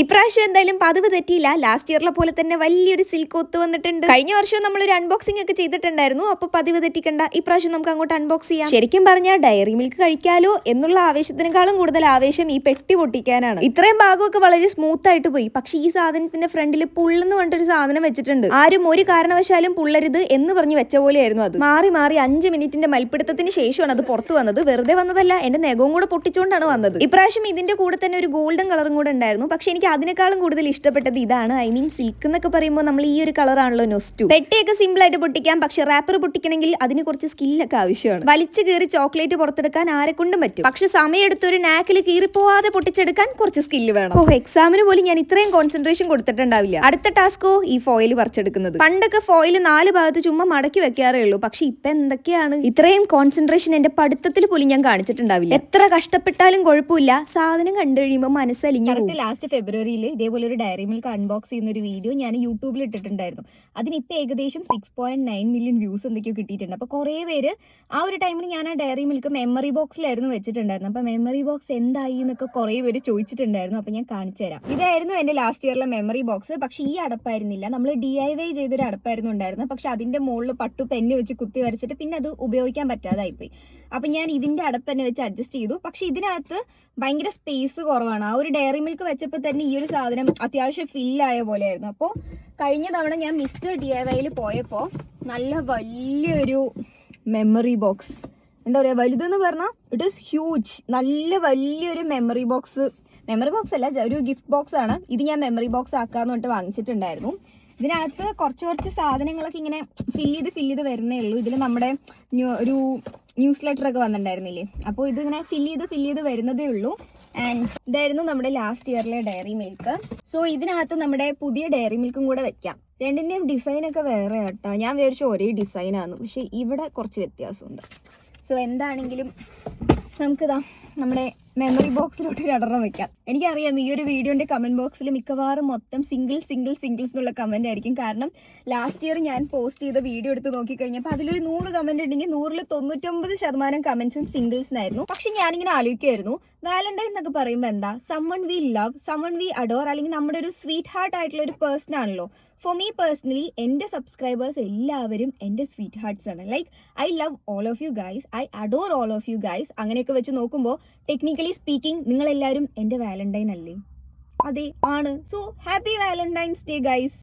ഇപ്രാവശ്യം എന്തായാലും പതിവ് തെറ്റിയില്ല. ലാസ്റ്റ് ഇയറിലെ പോലെ തന്നെ വലിയൊരു സിൽക്ക് ഒത്ത് വന്നിട്ടുണ്ട്. കഴിഞ്ഞ വർഷം നമ്മൾ ഒരു അൺബോക്സിംഗ് ഒക്കെ ചെയ്തിട്ടുണ്ടായിരുന്നു. അപ്പൊ പതിവ് തെറ്റിക്കണ്ട. ഇപ്രാവശ്യം നമുക്ക് അങ്ങോട്ട് അൺബോക്സ് ചെയ്യാം. ശരിക്കും പറഞ്ഞാൽ ഡയറി മിൽക്ക് കഴിക്കാലോ എന്നുള്ള ആവേശത്തിനേക്കാളും കൂടുതൽ ആവേശം ഈ പെട്ടി പൊട്ടിക്കാനാണ്. ഇത്രയും ഭാഗമൊക്കെ വളരെ സ്മൂത്ത് ആയിട്ട് പോയി. പക്ഷേ ഈ സാധനത്തിന്റെ ഫ്രണ്ടിൽ പുള്ളെന്ന് പറഞ്ഞിട്ടൊരു സാധനം വെച്ചിട്ടുണ്ട്. ആരും ഒരു കാരണവശാലും പുള്ളരുത് എന്ന് പറഞ്ഞ് വെച്ച പോലെയായിരുന്നു അത്. മാറി മാറി അഞ്ച് മിനിറ്റിന്റെ മൽപ്പിടുത്തത്തിന് ശേഷമാണ് അത് പുറത്തു വന്നത്. വെറുതെ വന്നതല്ല എന്റെ നെഗവും കൂടെ പൊട്ടിച്ചുകൊണ്ടാണ് വന്നത്. ഇപ്രാവശ്യം ഇതിന്റെ കൂടെ തന്നെ ഒരു ഗോൾഡൻ കളറും കൂടെ ഉണ്ടായിരുന്നു. പക്ഷെ എനിക്ക് അതിനേക്കാളും കൂടുതൽ ഇഷ്ടപ്പെട്ടത് ഇതാണ്. ഐ മീൻ സിൽക്ക് എന്നൊക്കെ പറയുമ്പോൾ നമ്മൾ ഈ ഒരു കളറാണല്ലോ നൊസ്റ്റു പെട്ടിയൊക്കെ സിമ്പിൾ ആയിട്ട് പൊട്ടിക്കാം പക്ഷെ റാപ്പർ പൊട്ടിക്കണമെങ്കിൽ അതിന് കുറച്ച് സ്കില്ലൊക്കെ ആവശ്യമാണ്. വലിച്ചു കീറി ചോക്ലേറ്റ് പുറത്തെടുക്കാൻ ആരെ കൊണ്ടും പറ്റും. പക്ഷെ സമയമെടുത്ത് ഒരു നാക്കിൽ കീറിപ്പോവാതെ പൊട്ടിച്ചെടുക്കാൻ കുറച്ച് സ്കില്ല് വേണം. ഓ എക്സാമിന് പോലും ഞാൻ ഇത്രയും കോൺസെൻട്രേഷൻ കൊടുത്തിട്ടുണ്ടാവില്ല. അടുത്ത ടാസ്കോ ഈ ഫോയിൽ പറിച്ചെടുക്കുന്നത്. പണ്ടൊക്കെ ഫോയിൽ നാല് ഭാഗത്ത് ചുമ്മാ മടക്കി വെക്കാറേ ഉള്ളൂ. പക്ഷെ ഇപ്പൊ എന്തൊക്കെയാണ്? ഇത്രയും കോൺസെൻട്രേഷൻ എന്റെ പഠിത്തത്തിൽ പോലും ഞാൻ കാണിച്ചിട്ടുണ്ടാവില്ല. എത്ര കഷ്ടപ്പെട്ടാലും കുഴപ്പമില്ല. സാധനം കണ്ടു കഴിയുമ്പോൾ മനസ്സലിഞ്ഞു ലാസ്റ്റ് ലാസ്റ്റ് ഫെബ്രുവരിയിൽ ഇതേപോലെ ഒരു ഡയറി മിൽക്ക് അൺബോക്സ് ചെയ്യുന്ന ഒരു വീഡിയോ ഞാൻ യൂട്യൂബിൽ ഇട്ടിട്ടുണ്ടായിരുന്നു. അതിനിപ്പോൾ ഏകദേശം six point nine million views എന്തൊക്കെയോ കിട്ടിയിട്ടുണ്ട്. അപ്പോൾ കുറേ പേര് ആ ഒരു ടൈമിൽ ഞാൻ ആ ഡയറി മിൽക്ക് മെമ്മറി ബോക്സിലായിരുന്നു വെച്ചിട്ടുണ്ടായിരുന്നു അപ്പോൾ മെമ്മറി ബോക്സ് എന്തായി എന്നൊക്കെ കുറേ പേര് ചോദിച്ചിട്ടുണ്ടായിരുന്നു. അപ്പോൾ ഞാൻ കാണിച്ചു തരാം. ഇതായിരുന്നു എന്റെ ലാസ്റ്റ് ഇയറിലെ മെമ്മറി ബോക്സ് പക്ഷേ ഈ അടപ്പായിരുന്നില്ല. നമ്മൾ ഡി ഐ വൈ ചെയ്തൊരു അടപ്പായിരുന്നു ഉണ്ടായിരുന്നത്. പക്ഷേ അതിന്റെ മുകളിൽ പട്ടു പെന്ന് വെച്ച് കുത്തി വരച്ചിട്ട് പിന്നെ അത് ഉപയോഗിക്കാൻ പറ്റാതായിപ്പോയി. അപ്പം ഞാൻ ഇതിന്റെ അടപ്പ് തന്നെ വെച്ച് അഡ്ജസ്റ്റ് ചെയ്തു. പക്ഷെ ഇതിനകത്ത് ഭയങ്കര സ്പേസ് കുറവാണ്. ആ ഒരു ഡയറി മിൽക്ക് വെച്ചപ്പോൾ തന്നെ ഈ ഒരു സാധനം അത്യാവശ്യം ഫില്ലായ പോലെയായിരുന്നു. അപ്പോൾ കഴിഞ്ഞ തവണ ഞാൻ മിസ്റ്റർ ഡി ഐ വൈയിൽ പോയപ്പോൾ നല്ല വലിയൊരു മെമ്മറി ബോക്സ് എന്താ പറയുക വലുതെന്ന് പറഞ്ഞാൽ ഇറ്റ് ഈസ് ഹ്യൂജ് നല്ല വലിയൊരു മെമ്മറി ബോക്സ് മെമ്മറി ബോക്സ് അല്ല ഒരു ഗിഫ്റ്റ് ബോക്സ് ആണ്. ഇത് ഞാൻ മെമ്മറി ബോക്സ് ആക്കാന്ന് പറഞ്ഞിട്ട് വാങ്ങിച്ചിട്ടുണ്ടായിരുന്നു. ഇതിനകത്ത് കുറച്ച് കുറച്ച് സാധനങ്ങളൊക്കെ ഇങ്ങനെ ഫില്ല് ചെയ്ത് ഫില്ല് ചെയ്ത് വരുന്നേ ഉള്ളൂ. ഇതിൽ നമ്മുടെ ഒരു ന്യൂസ് ലെറ്റർ ഒക്കെ വന്നിട്ടുണ്ടായിരുന്നില്ലേ? അപ്പോൾ ഇതിങ്ങനെ ഫില്ല് ചെയ്ത് ഫില്ല് ചെയ്ത് വരുന്നതേ ഉള്ളൂ. ആൻഡ് ഇതായിരുന്നു നമ്മുടെ ലാസ്റ്റ് ഇയറിലെ ഡയറി മിൽക്ക് സോ ഇതിനകത്ത് നമ്മുടെ പുതിയ ഡയറി മിൽക്കും കൂടെ വെക്കാം. രണ്ടിന്റെയും ഡിസൈനൊക്കെ വേറെ കേട്ടോ ഞാൻ വിചാരിച്ചു ഒരേ ഡിസൈനാണ് പക്ഷേ ഇവിടെ കുറച്ച് വ്യത്യാസമുണ്ട്. സോ എന്താണെങ്കിലും നമുക്കിതാ നമ്മുടെ മെമ്മറി ബോക്സിലോട്ട് ഒരു അടറ വെക്കാം. എനിക്കറിയാം ഈ ഒരു വീഡിയോന്റെ കമന്റ് ബോക്സിൽ മിക്കവാറും മൊത്തം സിംഗിൾ സിംഗിൾ സിംഗിൾസ് എന്നുള്ള കമന്റ് ആയിരിക്കും. കാരണം ലാസ്റ്റ് ഇയർ ഞാൻ പോസ്റ്റ് ചെയ്ത വീഡിയോ എടുത്ത് നോക്കിക്കഴിഞ്ഞപ്പോൾ അതിലൊരു നൂറ് കമന്റ് ഉണ്ടെങ്കിൽ നൂറിൽ തൊണ്ണൂറ്റൊമ്പത് ശതമാനം കമന്റ്സും സിംഗിൾസിനായിരുന്നു പക്ഷെ ഞാനിങ്ങനെ ആലോചിക്കുമായിരുന്നു വാലന്റൈൻ എന്നൊക്കെ പറയുമ്പോൾ എന്താ? Someone we love someone we adore അല്ലെങ്കിൽ നമ്മുടെ ഒരു സ്വീറ്റ് ഹാർട്ട് ആയിട്ടുള്ള ഒരു പേഴ്സൺ ആണല്ലോ. ഫോർ മീ പേഴ്സണലി എന്റെ സബ്സ്ക്രൈബേഴ്സ് എല്ലാവരും എന്റെ സ്വീറ്റ് ഹാർട്ട്സ് ആണ്. Like I love all of you guys I adore all of you guys അങ്ങനെയൊക്കെ വെച്ച് നോക്കുമ്പോൾ ടെക്നിക്കലി സ്പീക്കിംഗ് നിങ്ങളെല്ലാവരും എന്റെ വാലന്റൈൻ അല്ലേ? അതെ ആണ്. So happy Valentine's Day guys